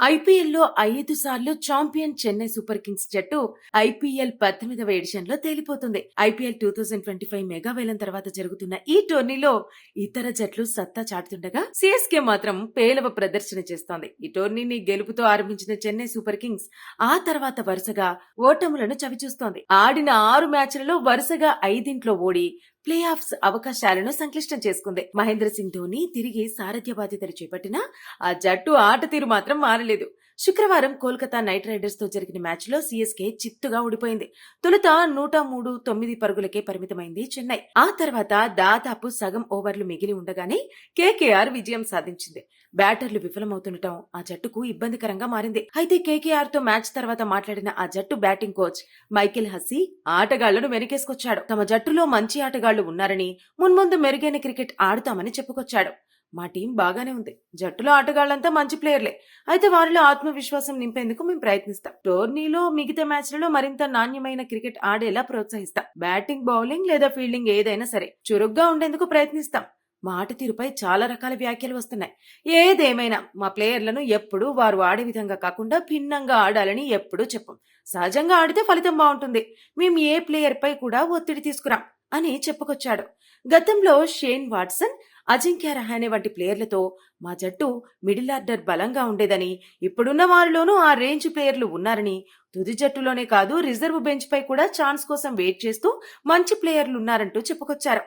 ఐపీఎల్లో ఐదు సార్లు చాంపియన్ చెన్నై సూపర్ కింగ్స్ జట్టు ఐపీఎల్ పద్దెనిమిదవ ఎడిషన్లో తేలిపోతుంది. IPL two thousand twenty five mega వేలం తర్వాత జరుగుతున్న ఈ టోర్నీలో ఇతర జట్లు సత్తా చాటుతుండగా సిఎస్కే మాత్రం పేలవ ప్రదర్శన చేస్తోంది. ఈ టోర్నీని గెలుపుతో ఆరంభించిన చెన్నై సూపర్ కింగ్స్ ఆ తర్వాత వరుసగా ఓటములను చవిచూస్తోంది. ఆడిన ఆరు మ్యాచ్లలో వరుసగా ఐదింట్లో ఓడి ప్లే ఆఫ్స్ అవకాశాలను సంక్లిష్టం చేసుకుంది. మహేంద్ర సింగ్ ధోని తిరిగి సారథ్య బాధ్యతలు చేపట్టినా ఆ జట్టు ఆట తీరు మాత్రం మారలేదు. శుక్రవారం కోల్కతా నైట్ రైడర్స్తో జరిగిన మ్యాచ్లో సిఎస్కే చిత్తుగా ఓడిపోయింది తొలుత నూట మూడు తొమ్మిది పరుగులకే పరిమితమైంది చెన్నై. ఆ తర్వాత దాదాపు సగం ఓవర్లు మిగిలి ఉండగానే కేకేఆర్ విజయం సాధించింది. బ్యాటర్లు విఫలమవుతుండటం ఆ జట్టుకు ఇబ్బందికరంగా మారింది. అయితే కేకేఆర్తో మ్యాచ్ తర్వాత మాట్లాడిన ఆ జట్టు బ్యాటింగ్ కోచ్ మైకేల్ హస్సీ ఆటగాళ్ళను వెనకేసుకొచ్చాడు తమ జట్టులో మంచి ఆటగాళ్ళు ఉన్నారని మున్ముందు మెరుగైన క్రికెట్ ఆడుతామని చెప్పుకొచ్చాడు. మా టీం బాగానే ఉంది. జట్టులో ఆటగాళ్ళంతా మంచి ప్లేయర్లే. అయితే వారిలో ఆత్మవిశ్వాసం నింపేందుకు మేము ప్రయత్నిస్తాం. టోర్నీలో మిగతా మ్యాచ్లలో మరింత నాణ్యమైన క్రికెట్ ఆడేలా ప్రోత్సహిస్తాం. బ్యాటింగ్ బౌలింగ్ లేదా ఫీల్డింగ్ ఏదైనా సరే చురుగ్గా ఉండేందుకు ప్రయత్నిస్తాం. మాట తీరుపై చాలా రకాల వ్యాఖ్యలు వస్తున్నాయి. ఏదేమైనా మా ప్లేయర్లను ఎప్పుడూ వారు ఆడే విధంగా కాకుండా భిన్నంగా ఆడాలని ఎప్పుడూ చెప్పం. సహజంగా ఆడితే ఫలితం బాగుంటుంది. మేము ఏ ప్లేయర్ పై కూడా ఒత్తిడి తీసుకురాం. అని చెప్పుకొచ్చాడు. గతంలో షేన్ వాట్సన్ అజింక్య రహానే వంటి ప్లేయర్లతో మా జట్టు మిడిల్ ఆర్డర్ బలంగా ఉండేదని ఇప్పుడున్న వారిలోనూ ఆ రేంజ్ ప్లేయర్లు ఉన్నారని తుది జట్టులోనే కాదు రిజర్వ్ బెంచ్ పై కూడా ఛాన్స్ కోసం వెయిట్ చేస్తూ మంచి ప్లేయర్లు ఉన్నారంటూ చెప్పుకొచ్చారు.